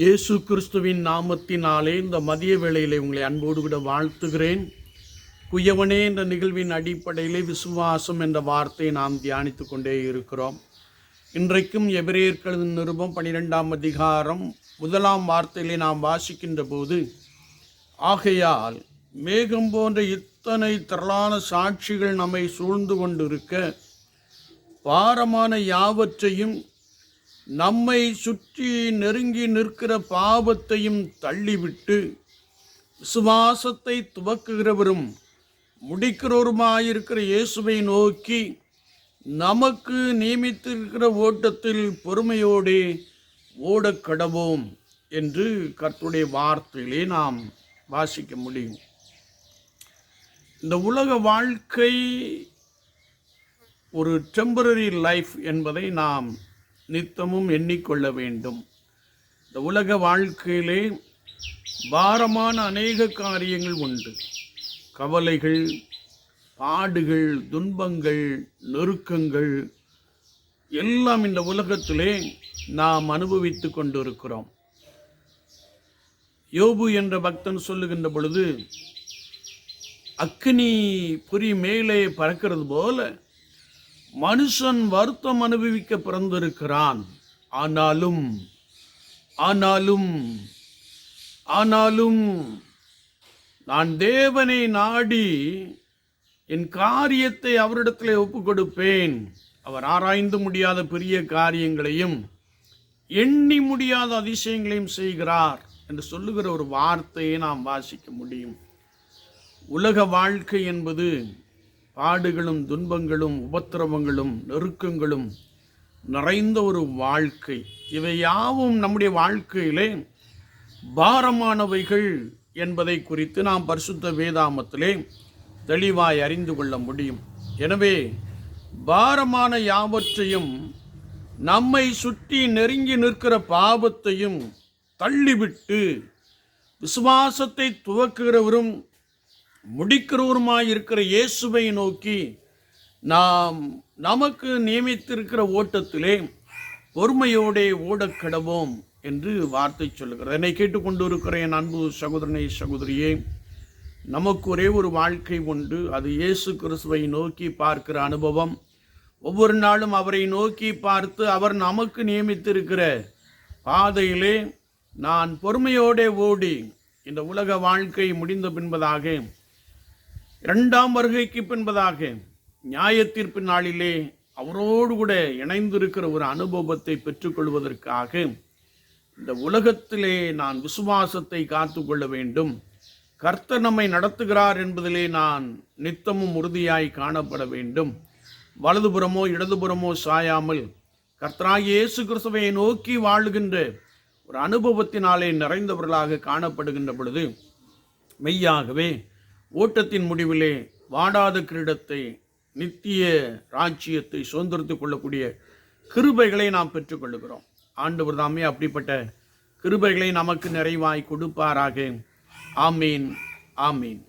இயேசு கிறிஸ்துவின் நாமத்தினாலே இந்த மதிய வேளையிலே உங்களை அன்போடு கூட வாழ்த்துகிறேன். குயவனே என்ற நிகழ்வின் அடிப்படையிலே விசுவாசம் என்ற வார்த்தையை நாம் தியானித்து கொண்டே இருக்கிறோம். இன்றைக்கும் எபிரேயர்களின் நிருபம் பனிரெண்டாம் அதிகாரம் முதலாம் வார்த்தையிலே நாம் வாசிக்கின்ற போது ஆகையால் மேகம் போன்ற இத்தனை திரளான சாட்சிகள் நம்மை சூழ்ந்து கொண்டிருக்க பாரமான யாவற்றையும் நம்மை சுற்றி நெருங்கி நிற்கிற பாவத்தையும் தள்ளிவிட்டு விசுவாசத்தை துவக்குகிறவரும் முடிக்கிறவருமாயிருக்கிற இயேசுவை நோக்கி நமக்கு நியமித்திருக்கிற ஓட்டத்தில் பொறுமையோடு ஓடக் கடவோம் என்று கர்த்துடைய வார்த்தையிலே நாம் வாசிக்க முடியும். இந்த உலக வாழ்க்கை ஒரு டெம்பரரி லைஃப் என்பதை நாம் நித்தமும் எண்ணிக்கொள்ள வேண்டும். இந்த உலக வாழ்க்கையிலே பாரமான அநேக காரியங்கள் உண்டு. கவலைகள் பாடுகள் துன்பங்கள் நெருக்கங்கள் எல்லாம் இந்த உலகத்திலே நாம் அனுபவித்து கொண்டிருக்கிறோம். யோபு என்ற பக்தன் சொல்லுகின்ற பொழுது அக்கினி புரி மேலே பறக்கிறது போல மனுஷன் வருத்தம் அனுபவிக்க பிறந்திருக்கிறான். ஆனாலும் ஆனாலும் ஆனாலும் நான் தேவனை நாடி என் காரியத்தை அவரிடத்தில் ஒப்பு கொடுப்பேன் அவர் ஆராய்ந்து முடியாத பெரிய காரியங்களையும் எண்ணி முடியாத அதிசயங்களையும் செய்கிறார் என்று சொல்லுகிற ஒரு வார்த்தையை நாம் வாசிக்க முடியும். உலக வாழ்க்கை என்பது பாடுகளும் துன்பங்களும் உபத்திரவங்களும் நெருக்கங்களும் நிறைந்த ஒரு வாழ்க்கை. இவை யாவும் நம்முடைய வாழ்க்கையிலே பாரமானவைகள் என்பதை குறித்து நாம் பரிசுத்த வேதாமத்திலே தெளிவாய் அறிந்து கொள்ள முடியும். எனவே பாரமான யாவற்றையும் நம்மை சுற்றி நெருங்கி நிற்கிற பாவத்தையும் தள்ளிவிட்டு விசுவாசத்தை துவக்குகிறவரும் முடிக்கிறவருமாயிருக்கிற இயேசுவை நோக்கி நாம் நமக்கு நியமித்திருக்கிற ஓட்டத்திலே பொறுமையோடே ஓடக்கடவோம் என்று வார்த்தை சொல்லுகிறது. என்னை கேட்டுக்கொண்டு இருக்கிற என் அன்பு சகோதரனை சகோதரியே நமக்கு ஒரே ஒரு வாழ்க்கை உண்டு. அது இயேசு கிறிஸ்துவை நோக்கி பார்க்கிற அனுபவம். ஒவ்வொரு நாளும் அவரை நோக்கி பார்த்து அவர் நமக்கு நியமித்திருக்கிற பாதையிலே நான் பொறுமையோடே ஓடி இந்த உலக வாழ்க்கை முடிந்த பின்பதாக இரண்டாம் வருகைக்கு பின்பதாக நியாயத்தீர்ப்பு நாளிலே அவரோடு கூட இணைந்திருக்கிற ஒரு அனுபவத்தை பெற்றுக்கொள்வதற்காக இந்த உலகத்திலே நான் விசுவாசத்தை காத்து கொள்ள வேண்டும். கர்த்தர் நம்மை நடத்துகிறார் என்பதிலே நான் நித்தமும் உறுதியாய் காணப்பட வேண்டும். வலதுபுறமோ இடதுபுறமோ சாயாமல் கர்த்தராகிய இயேசு கிறிஸ்துவை நோக்கி வாழுகின்ற ஒரு அனுபவத்தினாலே நிறைந்தவர்களாக காணப்படுகின்ற பொழுது மெய்யாகவே ஓட்டத்தின் முடிவிலே வாடாத கிரீடத்தை நித்திய ராஜ்யத்தை சுதந்திரத்து கொள்ளக்கூடிய கிருபைகளை நாம் பெற்றுக்கொள்ளுகிறோம் ஆண்டவர் தாமே அப்படிப்பட்ட கிருபைகளை நமக்கு நிறைவாய் கொடுப்பாராக. ஆமீன் ஆமீன்.